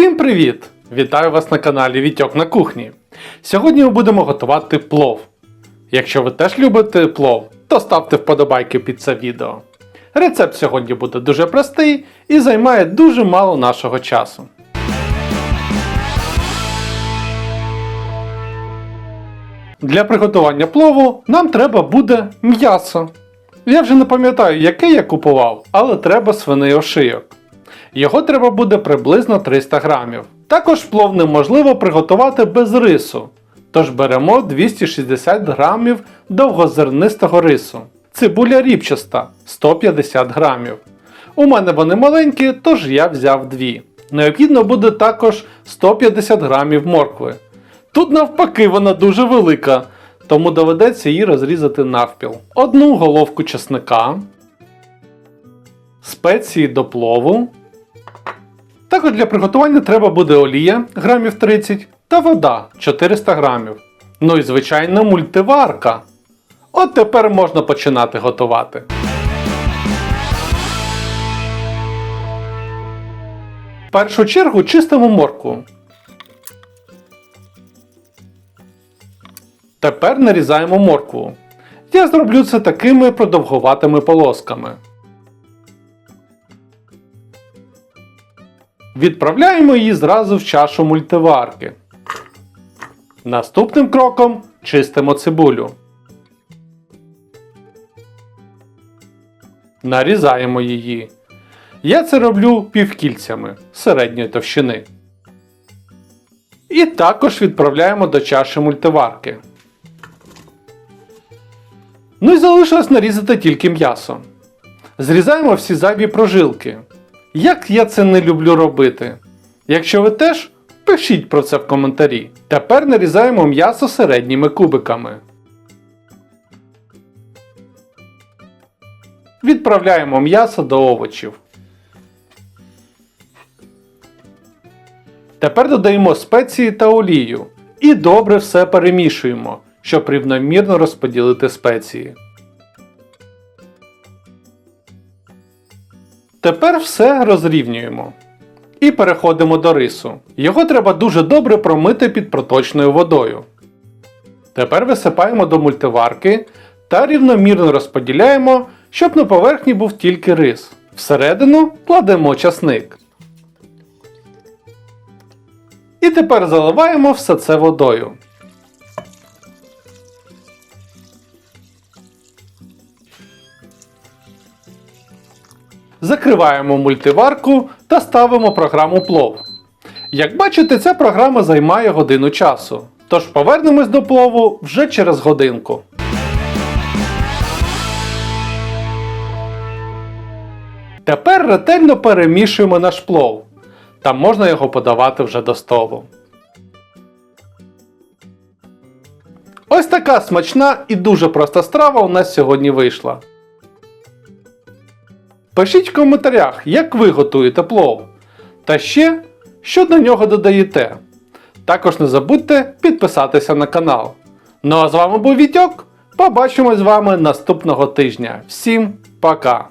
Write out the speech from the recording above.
Всім привіт! Вітаю вас на каналі Вітьок на кухні. Сьогодні ми будемо готувати плов. Якщо ви теж любите плов, то ставте вподобайки під це відео. Рецепт сьогодні буде дуже простий і займає дуже мало нашого часу. Для приготування плову нам треба буде м'ясо. Я вже не пам'ятаю, яке я купував, але треба свиний ошийок. Його треба буде приблизно 300 грамів. Також плов неможливо приготувати без рису. Тож беремо 260 грамів довгозернистого рису. Цибуля ріпчаста 150 грамів. У мене вони маленькі, тож я взяв дві. Необхідно буде також 150 грамів моркви. Тут навпаки вона дуже велика, тому доведеться її розрізати навпіл. Одну головку чесника, спеції до плову. Також для приготування треба буде олія грамів 30 та вода 400 грамів. Ну і звичайно мультиварка. От тепер можна починати готувати. В першу чергу чистимо моркву. Тепер нарізаємо моркву. Я зроблю це такими продовгуватими полосками. Відправляємо її зразу в чашу мультиварки. Наступним кроком чистимо цибулю. Нарізаємо її. Я це роблю півкільцями середньої товщини. І також відправляємо до чаші мультиварки. Ну і залишилось нарізати тільки м'ясо. Зрізаємо всі зайві прожилки. Як я це не люблю робити? Якщо ви теж, пишіть про це в коментарі. Тепер нарізаємо м'ясо середніми кубиками. Відправляємо м'ясо до овочів. Тепер додаємо спеції та олію і добре все перемішуємо, щоб рівномірно розподілити спеції. Тепер все розрівнюємо. І переходимо до рису. Його треба дуже добре промити під проточною водою. Тепер висипаємо до мультиварки та рівномірно розподіляємо, щоб на поверхні був тільки рис. Всередину кладемо часник. І тепер заливаємо все це водою. Закриваємо мультиварку та ставимо програму плов. Як бачите, ця програма займає годину часу. Тож повернемось до плову вже через годинку. Тепер ретельно перемішуємо наш плов. Та можна його подавати вже до столу. Ось така смачна і дуже проста страва у нас сьогодні вийшла. Пишіть в коментарях, як ви готуєте плов. Та ще, що до нього додаєте. Також не забудьте підписатися на канал. Ну а з вами був Вітьок. Побачимось з вами наступного тижня. Всім пока!